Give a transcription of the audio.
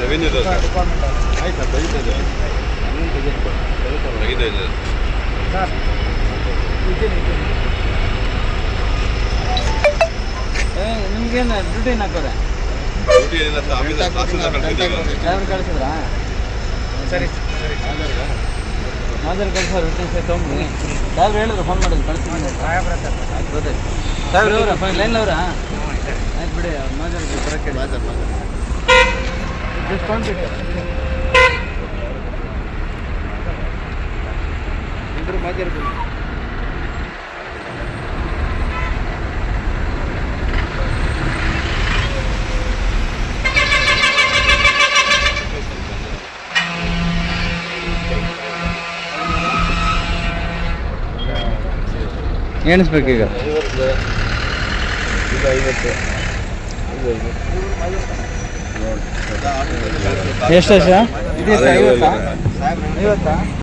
Revenue sir ಆಯ್ತು sir ತೆಗಿತಾ ಇದೆ ತೆಗಿತಾ ಇದೆ ನಿಮ್ಗೇನು ಡ್ಯೂಟಿ ಏನು ಹಾಕೋರೆ ಡ್ಯೂಟಿ ಏನಿಲ್ಲ ಆಫೀಸ್ ತಹಸೀಲ್ದಾರ್ ಡ್ರೈವರ್ ಕಳಿಸಿದ್ರಾ? ಸರಿ ಸರಿ. ಮಾದರಿ ಕಳಿಸೋರು ರಿಟರ್ನ್ ಸೇ ತೊಗೊಂಡು ಡ್ರೈವರ್ ಹೇಳಿದ್ರು ಫೋನ್ ಮಾಡಿದ್ರು ಕಳಿಸ್ತೀನಿ ಸಾಹೇಬ್ರ ಅವರ? ಲೈನ್ ಅವರಾ ಆಯ್ತು ಬಿಡಿ ಮಾದರಿ ಬರೋಕ್ಕೆ ಡಿಸ್ಕೌಂಟ್ ಇಬ್ಬರು ಮಾತಾಡ್ಬೋದು ಎಣಿಸ್ಬೇಕು ಈಗ ಇದು ಐವತ್ತು ಇದು ಐವತ್ತು ಎಷ್ಟು ಐವತ್ತಾ?